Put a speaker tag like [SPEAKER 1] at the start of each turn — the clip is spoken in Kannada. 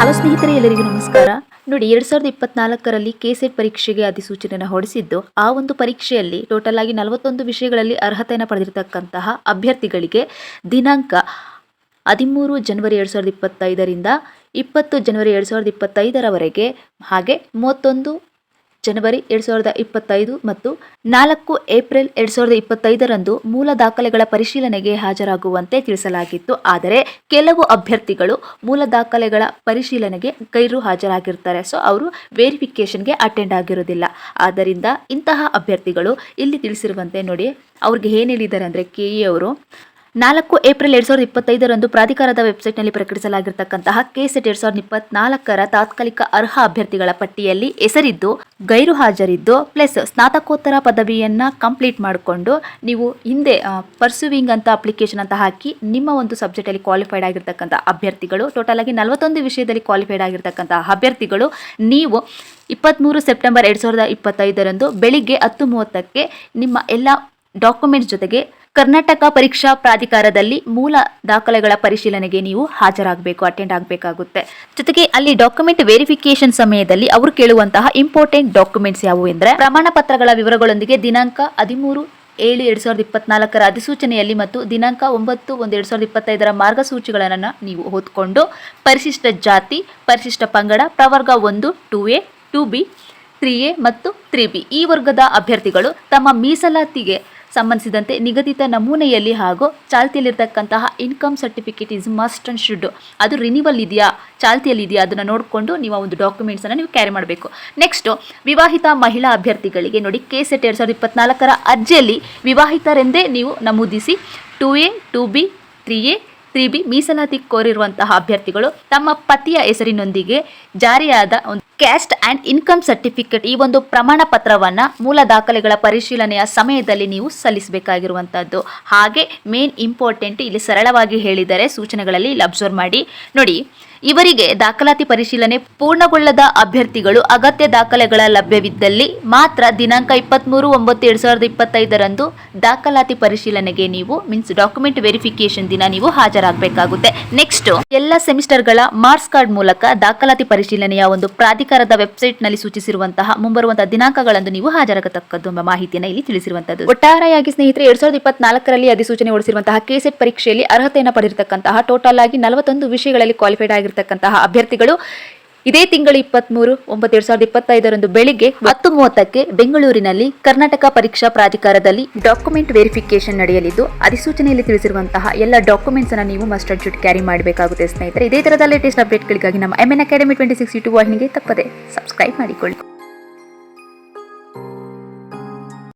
[SPEAKER 1] ಹಲೋ ಸ್ನೇಹಿತರೆ, ಎಲ್ಲರಿಗೂ ನಮಸ್ಕಾರ. ನೋಡಿ, ಎರಡ್ ಸಾವಿರದ ಇಪ್ಪತ್ನಾಲ್ಕರಲ್ಲಿ ಕೆಸೆಟ್ ಪರೀಕ್ಷೆಗೆ ಅಧಿಸೂಚನೆಯನ್ನು ಹೊರಡಿಸಿದ್ದು, ಆ ಒಂದು ಪರೀಕ್ಷೆಯಲ್ಲಿ ಟೋಟಲ್ ಆಗಿ ನಲವತ್ತೊಂದು ವಿಷಯಗಳಲ್ಲಿ ಅರ್ಹತೆಯನ್ನು ಪಡೆದಿರತಕ್ಕಂತಹ ಅಭ್ಯರ್ಥಿಗಳಿಗೆ ದಿನಾಂಕ ಹದಿಮೂರು ಜನವರಿ ಎರಡು ಸಾವಿರದ ಇಪ್ಪತ್ತೈದರಿಂದ ಇಪ್ಪತ್ತು ಜನವರಿ ಎರಡು ಸಾವಿರದ ಇಪ್ಪತ್ತೈದರವರೆಗೆ ಹಾಗೆ ಮೂವತ್ತೊಂದು ಜನವರಿ ಎರಡು ಸಾವಿರದ ಇಪ್ಪತ್ತೈದು ಮತ್ತು ನಾಲ್ಕು ಏಪ್ರಿಲ್ ಎರಡು ಸಾವಿರದ ಇಪ್ಪತ್ತೈದರಂದು ಮೂಲ ದಾಖಲೆಗಳ ಪರಿಶೀಲನೆಗೆ ಹಾಜರಾಗುವಂತೆ ತಿಳಿಸಲಾಗಿತ್ತು. ಆದರೆ ಕೆಲವು ಅಭ್ಯರ್ಥಿಗಳು ಮೂಲ ದಾಖಲೆಗಳ ಪರಿಶೀಲನೆಗೆ ಗೈರು ಹಾಜರಾಗಿರ್ತಾರೆ. ಸೊ, ಅವರು ವೆರಿಫಿಕೇಷನ್ಗೆ ಅಟೆಂಡ್ ಆಗಿರೋದಿಲ್ಲ ಆದ್ದರಿಂದ ಇಂತಹ ಅಭ್ಯರ್ಥಿಗಳು ಇಲ್ಲಿ ತಿಳಿಸಿರುವಂತೆ ನೋಡಿ, ಅವ್ರಿಗೆ ಏನು ಹೇಳಿದ್ದಾರೆ ಅಂದರೆ ಕೆ ಇ ಅವರು ನಾಲ್ಕು ಏಪ್ರಿಲ್ ಎರಡ್ ಸಾವಿರದ ಇಪ್ಪತ್ತೈದರಂದು ಪ್ರಾಧಿಕಾರದ ವೆಬ್ಸೈಟ್ನಲ್ಲಿ ಪ್ರಕಟಿಸಲಾಗಿರ್ತಕ್ಕಂತಹ ಕೆಸೆಟ್ ಎರಡ್ ಸಾವಿರದ ಇಪ್ಪತ್ನಾಲ್ಕರ ತಾತ್ಕಾಲಿಕ ಅರ್ಹ ಅಭ್ಯರ್ಥಿಗಳ ಪಟ್ಟಿಯಲ್ಲಿ ಹೆಸರಿದ್ದು, ಗೈರು ಹಾಜರಿದ್ದು, ಪ್ಲಸ್ ಸ್ನಾತಕೋತ್ತರ ಪದವಿಯನ್ನು ಕಂಪ್ಲೀಟ್ ಮಾಡಿಕೊಂಡು ನೀವು ಹಿಂದೆ ಪರ್ಸುವಿಂಗ್ ಅಂತ ಅಪ್ಲಿಕೇಶನ್ ಅಂತ ಹಾಕಿ ನಿಮ್ಮ ಒಂದು ಸಬ್ಜೆಕ್ಟಲ್ಲಿ ಕ್ವಾಲಿಫೈಡ್ ಆಗಿರ್ತಕ್ಕಂಥ ಅಭ್ಯರ್ಥಿಗಳು ಟೋಟಲ್ ಆಗಿ ನಲವತ್ತೊಂದು ವಿಷಯದಲ್ಲಿ ಕ್ವಾಲಿಫೈಡ್ ಆಗಿರ್ತಕ್ಕಂತಹ ಅಭ್ಯರ್ಥಿಗಳು ನೀವು ಇಪ್ಪತ್ತ್ಮೂರು ಸೆಪ್ಟೆಂಬರ್ ಎರಡು ಸಾವಿರದ ಇಪ್ಪತ್ತೈದರಂದು ಬೆಳಿಗ್ಗೆ ಹತ್ತು ಮೂವತ್ತಕ್ಕೆ ನಿಮ್ಮ ಎಲ್ಲ ಡಾಕ್ಯುಮೆಂಟ್ಸ್ ಜೊತೆಗೆ ಕರ್ನಾಟಕ ಪರೀಕ್ಷಾ ಪ್ರಾಧಿಕಾರದಲ್ಲಿ ಮೂಲ ದಾಖಲೆಗಳ ಪರಿಶೀಲನೆಗೆ ನೀವು ಹಾಜರಾಗಬೇಕು ಅಟೆಂಡ್ ಆಗಬೇಕಾಗುತ್ತೆ. ಜೊತೆಗೆ ಅಲ್ಲಿ ಡಾಕ್ಯುಮೆಂಟ್ ವೆರಿಫಿಕೇಶನ್ ಸಮಯದಲ್ಲಿ ಅವರು ಕೇಳುವಂತಹ ಇಂಪಾರ್ಟೆಂಟ್ ಡಾಕ್ಯುಮೆಂಟ್ಸ್ ಯಾವುವು ಎಂದರೆ, ಪ್ರಮಾಣ ಪತ್ರಗಳ ವಿವರಗಳೊಂದಿಗೆ ದಿನಾಂಕ ಹದಿಮೂರು ಏಳು ಎರಡು ಸಾವಿರದ ಇಪ್ಪತ್ನಾಲ್ಕರ ಅಧಿಸೂಚನೆಯಲ್ಲಿ ಮತ್ತು ದಿನಾಂಕ ಒಂಬತ್ತು ಒಂದು ಎರಡು ಸಾವಿರದ ಇಪ್ಪತ್ತೈದರ ಮಾರ್ಗಸೂಚಿಗಳನ್ನು ನೀವು ಓದ್ಕೊಂಡು ಪರಿಶಿಷ್ಟ ಜಾತಿ, ಪರಿಶಿಷ್ಟ ಪಂಗಡ, ಪ್ರವರ್ಗ ಒಂದು two A two B three A ಮತ್ತು ತ್ರೀ ಬಿ ಈ ವರ್ಗದ ಅಭ್ಯರ್ಥಿಗಳು ತಮ್ಮ ಮೀಸಲಾತಿಗೆ ಸಂಬಂಧಿಸಿದಂತೆ ನಿಗದಿತ ನಮೂನೆಯಲ್ಲಿ ಹಾಗೂ ಚಾಲ್ತಿಯಲ್ಲಿರ್ತಕ್ಕಂತಹ income certificate is must and should. ಅದು ರಿನಿವಲ್ ಇದೆಯಾ? ಚಾಲ್ತಿಯಲ್ಲಿ ಇದೆಯಾ ಅದನ್ನು ನೋಡಿಕೊಂಡು ನೀವು ಒಂದು ಡಾಕ್ಯುಮೆಂಟ್ಸನ್ನು ನೀವು ಕ್ಯಾರಿ ಮಾಡಬೇಕು. ನೆಕ್ಸ್ಟು ವಿವಾಹಿತ ಮಹಿಳಾ ಅಭ್ಯರ್ಥಿಗಳಿಗೆ ನೋಡಿ, ಕೆ ಸೆಟ್ ಎರಡು ಸಾವಿರದ ಇಪ್ಪತ್ನಾಲ್ಕರ ಅರ್ಜಿಯಲ್ಲಿ ವಿವಾಹಿತರೆಂದೇ ನೀವು ನಮೂದಿಸಿ two A, two B, three A, three B ಮೀಸಲಾತಿ ಕೋರಿರುವಂತಹ ಅಭ್ಯರ್ಥಿಗಳು ತಮ್ಮ ಪತಿಯ ಹೆಸರಿನೊಂದಿಗೆ ಜಾರಿಯಾದ ಒಂದು ಕ್ಯಾಸ್ಟ್ ಆ್ಯಂಡ್ ಇನ್ಕಮ್ ಸರ್ಟಿಫಿಕೇಟ್ ಈ ಒಂದು ಪ್ರಮಾಣ ಪತ್ರವನ್ನು ಮೂಲ ದಾಖಲೆಗಳ ಪರಿಶೀಲನೆಯ ಸಮಯದಲ್ಲಿ ನೀವು ಸಲ್ಲಿಸಬೇಕಾಗಿರುವಂಥದ್ದು ಹಾಗೆ ಮೇನ್ ಇಂಪಾರ್ಟೆಂಟ್ ಇಲ್ಲಿ ಸರಳವಾಗಿ ಹೇಳಿದರೆ ಸೂಚನೆಗಳಲ್ಲಿ ಇಲ್ಲಿ ಅಬ್ಸರ್ವ್ ಮಾಡಿ. ನೋಡಿ, ಇವರಿಗೆ ದಾಖಲಾತಿ ಪರಿಶೀಲನೆ ಪೂರ್ಣಗೊಳ್ಳದ ಅಭ್ಯರ್ಥಿಗಳು ಅಗತ್ಯ ದಾಖಲೆಗಳ ಲಭ್ಯವಿದ್ದಲ್ಲಿ ಮಾತ್ರ ದಿನಾಂಕ ಇಪ್ಪತ್ತ್ಮೂರು ಒಂಬತ್ತು ಎರಡು ಸಾವಿರದ ಇಪ್ಪತ್ತೈದರಂದು ದಾಖಲಾತಿ ಪರಿಶೀಲನೆಗೆ ನೀವು ಮೀನ್ಸ್ ಡಾಕ್ಯುಮೆಂಟ್ ವೆರಿಫಿಕೇಶನ್ ದಿನ ನೀವು ಹಾಜರಾಗಬೇಕಾಗುತ್ತೆ. ನೆಕ್ಸ್ಟ್ ಎಲ್ಲ ಸೆಮಿಸ್ಟರ್ಗಳ ಮಾರ್ಕ್ಸ್ ಕಾರ್ಡ್ ಮೂಲಕ ದಾಖಲಾತಿ ಪರಿಶೀಲನೆಯ ಒಂದು ಪ್ರಾಧಿಕಾರದ ವೆಬ್ಸೈಟ್ನಲ್ಲಿ ಸೂಚಿಸಿರುವಂತಹ ಮುಂಬರುವಂತಹ ದಿನಾಂಕಗಳನ್ನು ನೀವು ಹಾಜರಾಗತಕ್ಕದ್ದು ಎಂಬ ಮಾಹಿತಿಯನ್ನು ಇಲ್ಲಿ ತಿಳಿಸಿರುವಂತದ್ದು. ಒಟ್ಟಾರೆಯಾಗಿ ಸ್ನೇಹಿತರೆ, ಎರಡ್ ಸಾವಿರದ ಇಪ್ಪತ್ನಾಲ್ಕರಲ್ಲಿ ಅಧಿಸೂಚನೆ ಹೊರಡಿಸಿರುವಂತಹ ಕೆಸೆಟ್ ಪರೀಕ್ಷೆಯಲ್ಲಿ ಅರ್ಹತೆಯನ್ನು ಪಡೆದಿರತಕ್ಕಂತಹ ಟೋಟಲ್ ಆಗಿ ನಲವತ್ತೊಂದು ವಿಷಯಗಳಲ್ಲಿ ಕ್ವಾಲಿಫೈಡ್ ಆಗಿರತಕ್ಕಂತಹ ಅಭ್ಯರ್ಥಿಗಳು ಇದೇ ತಿಂಗಳು ಇಪ್ಪತ್ಮೂರು ಒಂಬತ್ತು ಎರಡ್ ಸಾವಿರದ ಇಪ್ಪತ್ತೈದರಂದು ಬೆಳಿಗ್ಗೆ ಹತ್ತು ಮೂವತ್ತಕ್ಕೆ ಬೆಂಗಳೂರಿನಲ್ಲಿ ಕರ್ನಾಟಕ ಪರೀಕ್ಷಾ ಪ್ರಾಧಿಕಾರದಲ್ಲಿ ಡಾಕ್ಯುಮೆಂಟ್ ವೆರಿಫಿಕೇಶನ್ ನಡೆಯಲಿದ್ದು, ಅಧಿಸೂಚನೆಯಲ್ಲಿ ತಿಳಿಸಿರುವಂತಹ ಎಲ್ಲ ಡಾಕ್ಯುಮೆಂಟ್ಸ್ ಅನ್ನು ನೀವು ಮಸ್ಟ್ ಅಡ್ಜುಟ್ ಕ್ಯಾರಿ ಮಾಡಬೇಕಾಗುತ್ತೆ ಸ್ನೇಹಿತರೆ. ಇದೇ ತರದ ಲೇಟೆಸ್ಟ್ ಅಪ್ಡೇಟ್ಗಳಿಗಾಗಿ ನಮ್ಮ N academy twenty six YouTube ವಾಹಿನಿಗೆ ತಪ್ಪದೆ ಸಬ್ಸ್ಕ್ರೈಬ್ ಮಾಡಿಕೊಳ್ಳಿ.